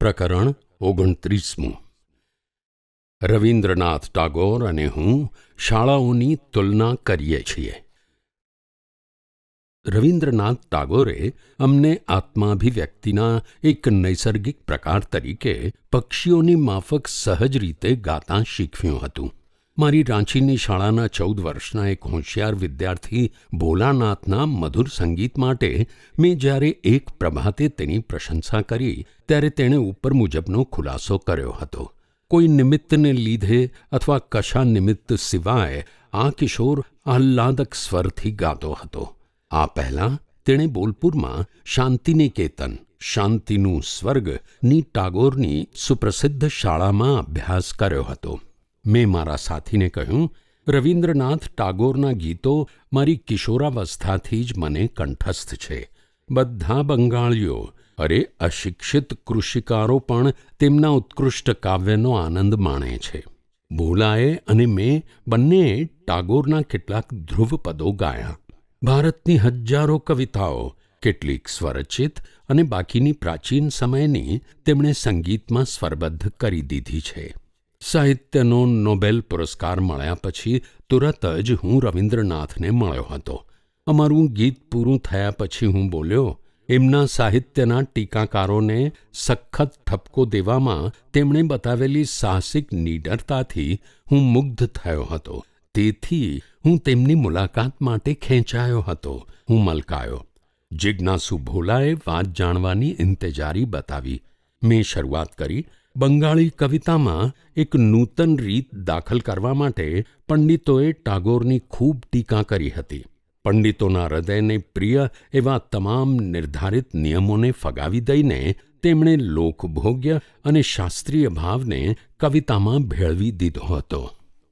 પ્રકરણ ઓગણત્રીસમું. રવિન્દ્રનાથ ટાગોર અને હું શાળાઓની તુલના કરીએ છીએ. રવિન્દ્રનાથ ટાગોરે અમને આત્માભિવ્યક્તિના એક નૈસર્ગિક પ્રકાર તરીકે પક્ષીઓની માફક સહજ રીતે ગાતા શીખવ્યું હતું. મારી રાંચીની શાળાના ચૌદ વર્ષના એક હોશિયાર વિદ્યાર્થી ભોલાનાથના મધુર સંગીત માટે મેં જ્યારે એક પ્રભાતે તેની પ્રશંસા કરી, ત્યારે તેણે ઉપર મુજબનો ખુલાસો કર્યો હતો. કોઈ નિમિત્તને લીધે અથવા કશા નિમિત્ત સિવાય આ કિશોર આહ્લાદક સ્વરથી ગાતો હતો. આ પહેલાં તેણે બોલપુરમાં શાંતિનિકેતન, શાંતિનું સ્વર્ગની ટાગોરની સુપ્રસિદ્ધ શાળામાં અભ્યાસ કર્યો હતો. મેં મારા સાથીને કહ્યું, રવિન્દ્રનાથ ટાગોરના ગીતો મારી કિશોરાવસ્થાથી જ મને કંઠસ્થ છે. બધા બંગાળીઓ, અરે અશિક્ષિત કૃષિકારો પણ તેમના ઉત્કૃષ્ટ કાવ્યનો આનંદ માણે છે. ભોલાએ અને મેં બંનેએ ટાગોરના કેટલાક ધ્રુવપદો ગાયા. ભારતની હજારો કવિતાઓ, કેટલીક સ્વરચિત અને બાકીની પ્રાચીન સમયની તેમણે સંગીતમાં સ્વરબદ્ધ કરી દીધી છે. સાહિત્યનો નોબેલ પુરસ્કાર મળ્યા પછી તુરત જ હું રવિન્દ્રનાથને મળ્યો હતો. અમારું ગીત પૂરું થયા પછી હું બોલ્યો, એમના સાહિત્યના ટીકાકારોને સખત ઠપકો દેવામાં તેમણે બતાવેલી સાહસિક નીડરતાથી હું મુગ્ધ થયો હતો. તેથી હું તેમની મુલાકાત માટે ખેંચાયો હતો. હું મલકાયો. જિજ્ઞાસુ ભોલાએ વાત જાણવાની ઇંતજારી બતાવી. મેં શરૂઆત કરી બંગાળી કવિતામાં એક નૂતન રીત દાખલ કરવા માટે પંડિતોએ ટાગોરની ખૂબ ટીકા કરી હતી. પંડિતોના હૃદયને પ્રિય એવા તમામ નિર્ધારિત નિયમોને ફગાવી દઈને તેમણે લોકભોગ્ય અને શાસ્ત્રીય ભાવને કવિતામાં ભેળવી દીધો હતો.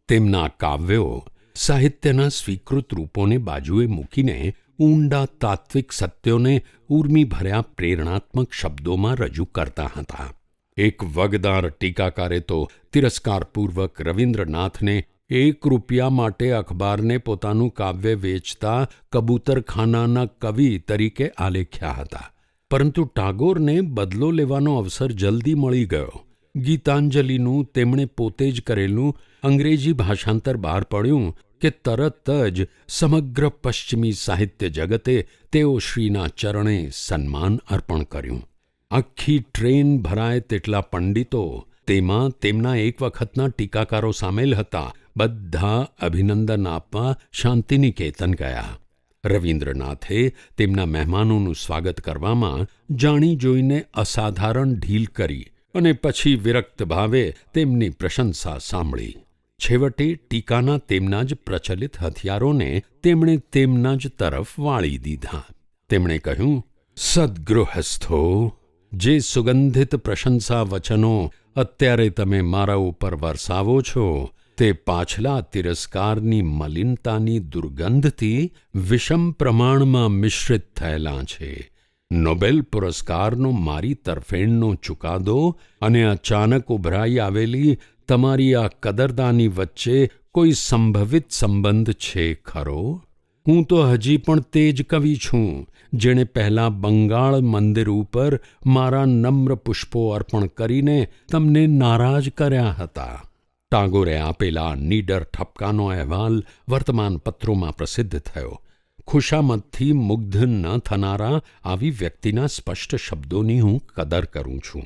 તેમના કાવ્યો સાહિત્યના સ્વીકૃત રૂપોને બાજુએ મૂકીને ઊંડા તાત્વિક સત્યોને ઊર્મિભર્યા પ્રેરણાત્મક શબ્દોમાં રજૂ કરતા હતા. એક વગદાર ટીકાકારે તો તિરસ્કારપૂર્વક રવિન્દ્રનાથને એક રૂપિયા માટે અખબારને પોતાનું કાવ્ય વેચતા કબૂતરખાનાના કવિ તરીકે આલેખ્યા હતા. પરંતુ ટાગોરને બદલો લેવાનો અવસર જલ્દી મળી ગયો. ગીતાંજલિનું તેમણે પોતે જ કરેલું અંગ્રેજી ભાષાંતર બહાર પડ્યું કે તરત જ સમગ્ર પશ્ચિમી સાહિત્ય જગતે તેઓ શ્રીના ચરણે સન્માન અર્પણ કર્યું. આખી ટ્રેન ભરાય તેટલા પંડિતો, તેમાં તેમના એક વખતના ટીકાકારો સામેલ હતા. બધા અભિનંદન આપવા શાંતિનિકેતન ગયા. રવિન્દ્રનાથે તેમના મહેમાનોનું સ્વાગત કરવામાં જાણી જોઈને અસાધારણ ઢીલ કરી અને પછી વિરક્ત ભાવે તેમની પ્રશંસા સાંભળી. છેવટે ટીકાના તેમના જ પ્રચલિત હથિયારોને તેમણે તેમના જ તરફ વાળી દીધા. તેમણે કહ્યું, સદ્ગૃહસ્થો જે સુગંધિત પ્રશંસા વચનો અત્યારે તમે મારા ઉપર વરસાવો છો, તે પાછલા તિરસ્કારની મલિનતાની દુર્ગંધથી વિષમ પ્રમાણમાં મિશ્રિત થયેલા છે. નોબેલ પુરસ્કારનો મારી તરફેણનો ચુકાદો અને અચાનક ઉભરાઈ આવેલી તમારી આ કદરદાની વચ્ચે કોઈ સંભવિત સંબંધ છે ખરો? હું તો હજી પણ તે જ કવિ છું, જેણે પહેલાં બંગાળ મંદિર ઉપર મારા નમ્ર પુષ્પો અર્પણ કરીને તમને નારાજ કર્યા હતા. ટાગોરે આપેલા નીડર ઠપકાનો અહેવાલ વર્તમાનપત્રોમાં પ્રસિદ્ધ થયો. ખુશામતથી મુગ્ધ ન થનારા આવી વ્યક્તિના સ્પષ્ટ શબ્દોની હું કદર કરું છું.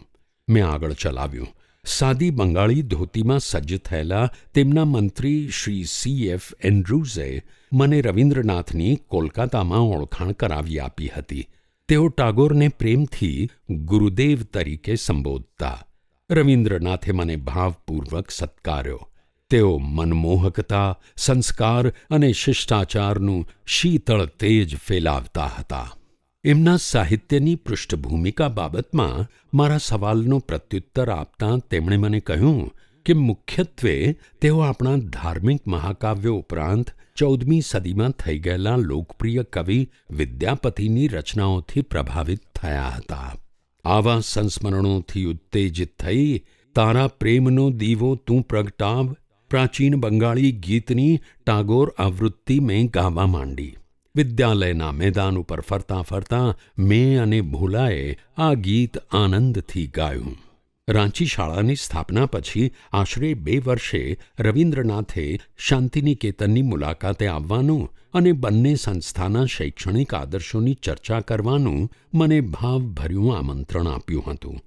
મેં આગળ ચલાવ્યું. સાદી બંગાળી ધોતીમાં સજ્જ થયેલા તેમના મંત્રી શ્રી સી એફ એન્ડ્રુઝે મને રવિન્દ્રનાથની કોલકાતામાં ઓળખાણ કરાવી આપી હતી. તેઓ ટાગોરને પ્રેમથી ગુરુદેવ તરીકે સંબોધતા. રવિન્દ્રનાથે મને ભાવપૂર્વક સત્કાર્યો. તેઓ મનમોહકતા, સંસ્કાર અને શિષ્ટાચારનું શીતળ તેજ ફેલાવતા હતા. એમના સાહિત્યની પૃષ્ઠભૂમિકા બાબતમાં મારા સવાલનો પ્રત્યુત્તર આપતાં તેમણે મને કહ્યું કે મુખ્યત્વે તેઓ આપણા ધાર્મિક મહાકાવ્યો ઉપરાંત ચૌદમી સદીમાં થઈ ગયેલા લોકપ્રિય કવિ વિદ્યાપતિની રચનાઓથી પ્રભાવિત થયા હતા. આવા સંસ્મરણોથી ઉત્તેજિત થઈ, તારા પ્રેમનો દીવો તું પ્રગટાવ પ્રાચીન બંગાળી ગીતની ટાગોર આવૃત્તિ મેં ગાવા માંડી. વિદ્યાલયના મેદાન ઉપર ફરતાં ફરતાં મેં અને ભોલાએ આ ગીત આનંદથી ગાયું. રાંચી શાળાની સ્થાપના પછી આશરે બે વર્ષે રવિન્દ્રનાથે શાંતિનિકેતનની મુલાકાતે આવવાનું અને બંને સંસ્થાના શૈક્ષણિક આદર્શોની ચર્ચા કરવાનું મને ભાવભર્યું આમંત્રણ આપ્યું હતું.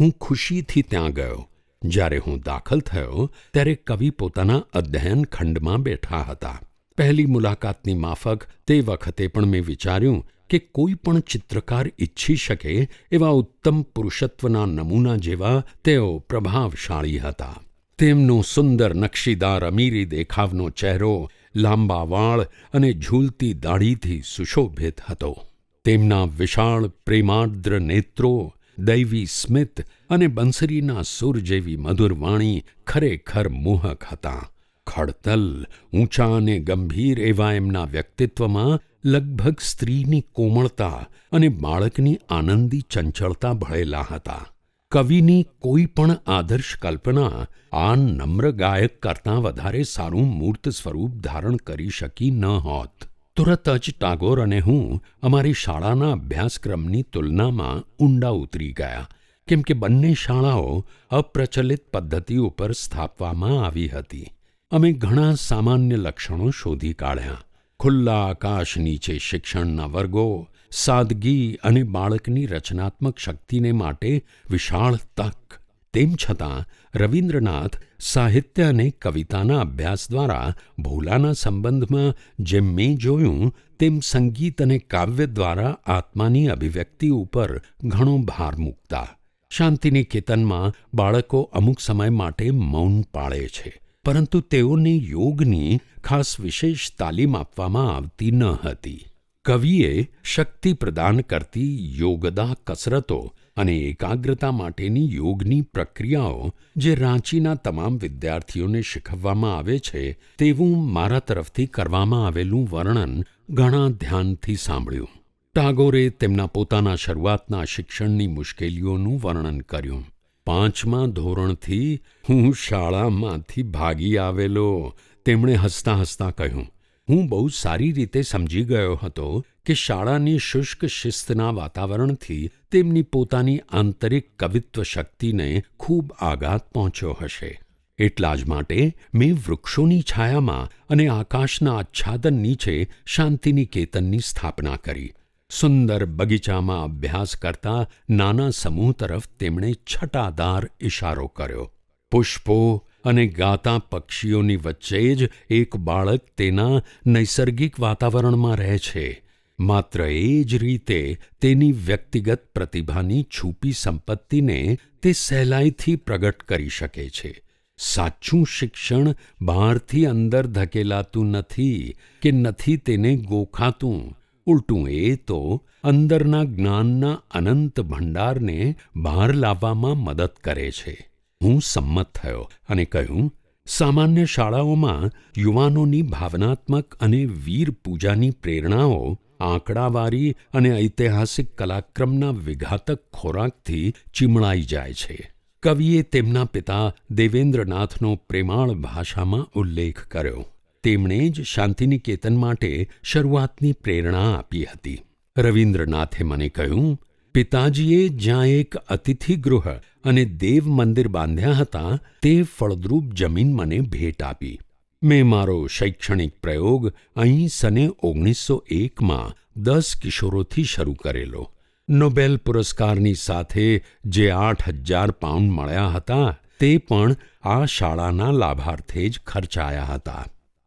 હું ખુશીથી ત્યાં ગયો. જ્યારે હું દાખલ થયો, ત્યારે કવિ પોતાના અધ્યયન ખંડમાં બેઠા હતા. પહેલી મુલાકાતની માફક તે વખતે પણ મેં વિચાર્યું કે કોઈ પણ ચિત્રકાર ઈચ્છી શકે એવા ઉત્તમ પુરુષત્વના નમૂના જેવા તેઓ પ્રભાવશાળી હતા. તેમનો સુંદર નકશીદાર અમીરી દેખાવનો ચહેરો, લાંબા વાળ અને ઝૂલતી દાઢીથી સુશોભિત હતો. તેમના વિશાળ પ્રેમાર્દ્ર નેત્રો, દૈવી સ્મિત અને બંસરીના સૂર જેવી મધુર વાણી ખરેખર મોહક હતા. ખડતલ, ઊંચા અને ગંભીર એવા એમના વ્યક્તિત્વમાં લગભગ સ્ત્રીની કોમળતા અને બાળકની આનંદી ચંચળતા ભળેલા હતા. કવિની કોઈ પણ આદર્શ કલ્પના આ નમ્ર ગાયક કરતાં વધારે સારું મૂર્ત સ્વરૂપ ધારણ કરી શકી ન હોત. તુરત જ ટાગોર અને હું અમારી શાળાના અભ્યાસક્રમની તુલનામાં ઊંડા ઉતરી ગયા, કેમ કે બંને શાળાઓ અપ્રચલિત પદ્ધતિ ઉપર સ્થાપવામાં આવી હતી. અમે ઘણા સામાન્ય લક્ષણો શોધી કાઢ્યા. ખુલ્લા આકાશ નીચે શિક્ષણના વર્ગો, સાદગી અને બાળકની રચનાત્મક શક્તિને માટે વિશાળ તક. તેમ છતાં, રવિન્દ્રનાથ સાહિત્ય અને કવિતાના અભ્યાસ દ્વારા ભોલાના સંબંધમાં જેમ મેં જોયું, તેમ સંગીત અને કાવ્ય દ્વારા આત્માની અભિવ્યક્તિ ઉપર ઘણો ભાર મૂકતા. શાંતિનિકેતનમાં બાળકો અમુક સમય માટે મૌન પાળે છે. પરંતુ તેઓને યોગની ખાસ વિશેષ તાલીમ આપવામાં આવતી ન હતી. કવિએ શક્તિ પ્રદાન કરતી યોગદા કસરતો અને એકાગ્રતા માટેની યોગની પ્રક્રિયાઓ જે રાંચીના તમામ વિદ્યાર્થીઓને શીખવવામાં આવે છે, તેવું મારા તરફથી કરવામાં આવેલું વર્ણન ઘણા ધ્યાનથી સાંભળ્યું. ટાગોરે તેમના પોતાના શરૂઆતના શિક્ષણની મુશ્કેલીઓનું વર્ણન કર્યું. પાંચમા ધોરણથી હું શાળામાંથી ભાગી આવેલો, તેમણે હસતાં હસતાં કહ્યું. હું બહુ સારી રીતે સમજી ગયો હતો કે શાળાની શુષ્ક શિસ્તના વાતાવરણથી તેમની પોતાની આંતરિક કવિત્વ શક્તિને ખૂબ આઘાત પહોંચ્યો હશે. એટલા જ માટે મેં વૃક્ષોની છાયામાં અને આકાશના આચ્છાદન નીચે શાંતિનિકેતનની સ્થાપના કરી. સુંદર બગીચામાં અભ્યાસ કરતા નાના સમૂહ તરફ તેમણે છટાદાર ઇશારો કર્યો. પુષ્પો અને ગાતા પક્ષીઓની વચ્ચે જ એક બાળક તેના નૈસર્ગિક વાતાવરણમાં રહે છે. માત્ર એ જ રીતે તેની વ્યક્તિગત પ્રતિભાની છૂપી સંપત્તિને તે સહેલાઈથી પ્રગટ કરી શકે છે. સાચું શિક્ષણ બહારથી અંદર ધકેલાતું નથી કે નથી તેને ગોખાતું. ઉલટું એ તો અંદરના જ્ઞાનના અનંત ભંડારને બહાર લાવવામાં મદદ કરે છે. હું સંમત થયો અને કહ્યું, સામાન્ય શાળાઓમાં યુવાનોની ભાવનાત્મક અને વીર પૂજાની પ્રેરણાઓ આંકડાવારી અને ઐતિહાસિક કલાક્રમના વિઘાતક ખોરાકથી ચીમળાઈ જાય છે. કવિએ તેમના પિતા દેવેન્દ્રનાથનો પ્રેમાળ ભાષામાં ઉલ્લેખ કર્યો. તેમણે જ શાંતિનિકેતન માટે શરૂઆતની પ્રેરણા આપી હતી. રવિન્દ્રનાથે મને કહ્યું, પિતાજીએ જ્યાં એક અતિથિગૃહ અને દેવ મંદિર બાંધ્યા હતા, તે ફળદ્રુપ જમીન મને ભેટ આપી. મેં મારો શૈક્ષણિક પ્રયોગ અહીં સને ઓગણીસો એકમાં દસ કિશોરોથી શરૂ કરેલો. નોબેલ પુરસ્કારની સાથે જે આઠ હજાર પાઉન્ડ મળ્યા હતા, તે પણ આ શાળાના લાભાર્થે જ ખર્ચાયા હતા.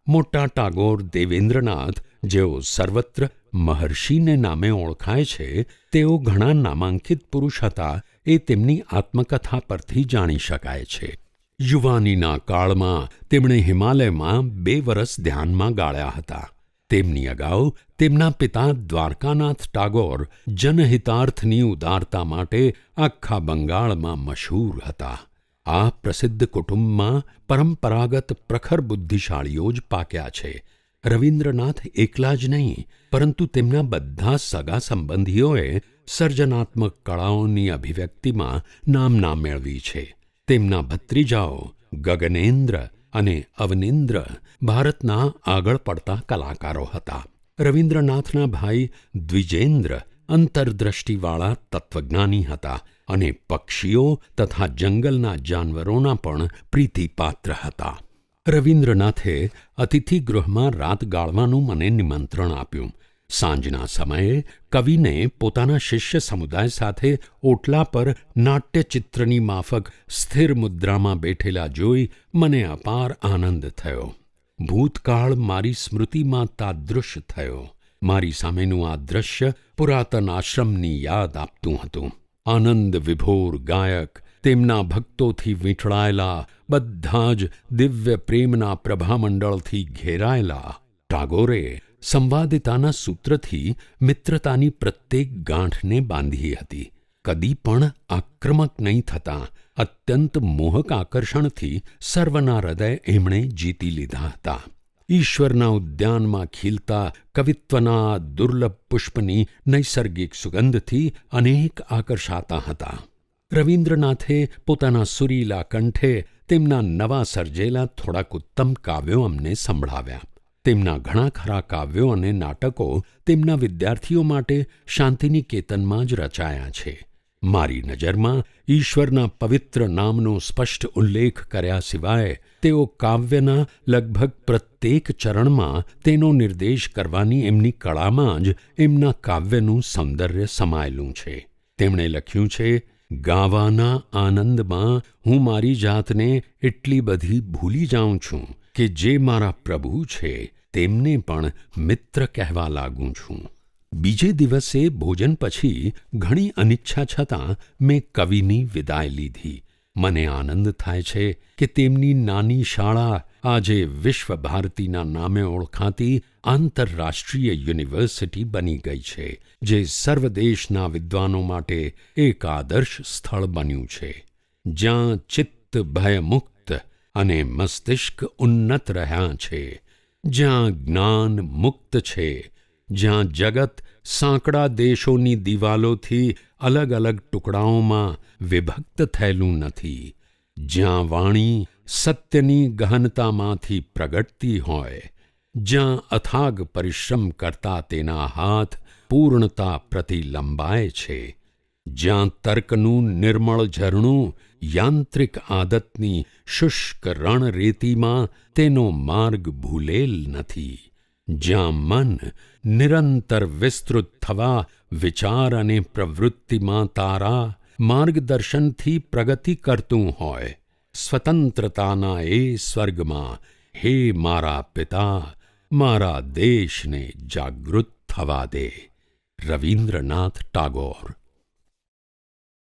મોટા ટાગોર દેવેન્દ્રનાથ, જેઓ સર્વત્ર મહર્ષિને નામે ઓળખાય છે, તેઓ ઘણા નામાંકિત પુરુષ હતા, એ તેમની આત્મકથા પરથી જાણી શકાય છે. યુવાનીના કાળમાં તેમણે હિમાલયમાં બે વરસ ધ્યાનમાં ગાળ્યા હતા. તેમની અગાઉ તેમના પિતા દ્વારકાનાથ ટાગોર જનહિતાર્થની ઉદારતા માટે આખા બંગાળમાં મશહૂર હતા. આ પ્રસિદ્ધ કુટુંબમાં પરંપરાગત પ્રખર બુદ્ધિશાળીઓ જ પાક્યા છે. રવિન્દ્રનાથ એકલા જ નહીં, પરંતુ તેમના બધા સગા સંબંધીઓએ સર્જનાત્મક કળાઓની અભિવ્યક્તિમાં નામના મેળવી છે. તેમના ભત્રીજાઓ ગગનેન્દ્ર અને અવનેન્દ્ર ભારતના આગળ પડતા કલાકારો હતા. રવિન્દ્રનાથના ભાઈ દ્વિજેન્દ્ર અંતરદ્રષ્ટિવાળા તત્વજ્ઞાની હતા. અને પક્ષીઓ તથા જંગલના જાનવરોના પણ પ્રીતિપાત્ર હતા. રવિન્દ્રનાથે અતિથિગૃહમાં રાત ગાળવાનું મને નિમંત્રણ આપ્યું. સાંજના સમયે કવિને પોતાના શિષ્ય સમુદાય સાથે ઓટલા પર નાટ્યચિત્રની માફક સ્થિર મુદ્રામાં બેઠેલા જોઈ મને અપાર આનંદ થયો. ભૂતકાળ મારી સ્મૃતિમાં તાદૃશ થયો. મારી સામેનું આ દ્રશ્ય પુરાતન આશ્રમની યાદ આપતું હતું. આનંદ વિભોર ગાયક, તેમના ભક્તોથી વીંટળાયેલા, બધા જ દિવ્ય પ્રેમના પ્રભામંડળથી ઘેરાયેલા. ટાગોરે સંવાદિતાના સૂત્રથી મિત્રતાની પ્રત્યેક ગાંઠને બાંધી હતી. કદી પણ આક્રમક નહીં થતાં અત્યંત મોહક આકર્ષણથી સર્વના હૃદય એમણે જીતી લીધા હતા. ઈશ્વરના ઉદ્યાનમાં ખીલતા કવિત્વના દુર્લભ પુષ્પની નૈસર્ગિક સુગંધથી અનેક આકર્ષાતા હતા રવિન્દ્રનાથે પોતાના સુરીલા કંઠે તેમના નવા સર્જેલા થોડાક ઉત્તમ કાવ્યો અમને સંભળાવ્યા તેમના ઘણા ખરા કાવ્યો અને નાટકો તેમના વિદ્યાર્થીઓ માટે શાંતિનિકેતનમાં જ રચાયા છે મારી નજરમાં ઈશ્વરના પવિત્ર નામનો સ્પષ્ટ ઉલ્લેખ કર્યા સિવાય તેઓ કાવ્યના લગભગ પ્રત્યેક ચરણમાં તેનો નિર્દેશ કરવાની એમની કળામાં જ એમના કાવ્યનું સૌંદર્ય સમાયેલું છે. તેમણે લખ્યું છે, ગાવાના આનંદમાં હું મારી જાતને એટલી બધી ભૂલી જાઉં છું કે જે મારા પ્રભુ છે તેમને પણ મિત્ર કહેવા લાગું છું. બીજે દિવસે ભોજન પછી ઘણી અનિચ્છા છતાં મેં કવિની વિદાય લીધી. મને આનંદ થાય છે કે તેમની નાની શાળા આજે વિશ્વભારતીના નામે ઓળખાતી આંતરરાષ્ટ્રીય યુનિવર્સિટી બની ગઈ છે, જે સર્વદેશના વિદ્વાનો માટે એક આદર્શ સ્થળ બન્યું છે. જ્યાં ચિત્ત ભયમુક્ત અને મસ્તિષ્ક ઉન્નત રહ્યા છે. જ્યાં જ્ઞાન મુક્ત છે. જ્યાં જગત સાંકડા દેશોની દિવાલોથી અલગ અલગ ટુકડાઓમાં વિભક્ત થયેલું નથી. જ્યાં વાણી સત્યની ગહનતામાંથી પ્રગટતી હોય, જ્યાં અથાગ પરિશ્રમ કરતા તેના હાથ પૂર્ણતા પ્રતિ લંબાય છે, જ્યાં તર્કનું નિર્મળ ઝરણું યાંત્રિક આદતની શુષ્ક રણરેતીમાં તેનો માર્ગ ભૂલેલ નથી. જ્યાં મન નિરંતર વિસ્તૃત થવા વિચાર અને પ્રવૃત્તિમાં તારા માર્ગદર્શનથી પ્રગતિ કરતું હોય સ્વતંત્રતાના એ સ્વર્ગમાં હે મારા પિતા મારા દેશને જાગૃત થવા દે રવિન્દ્રનાથ ટાગોર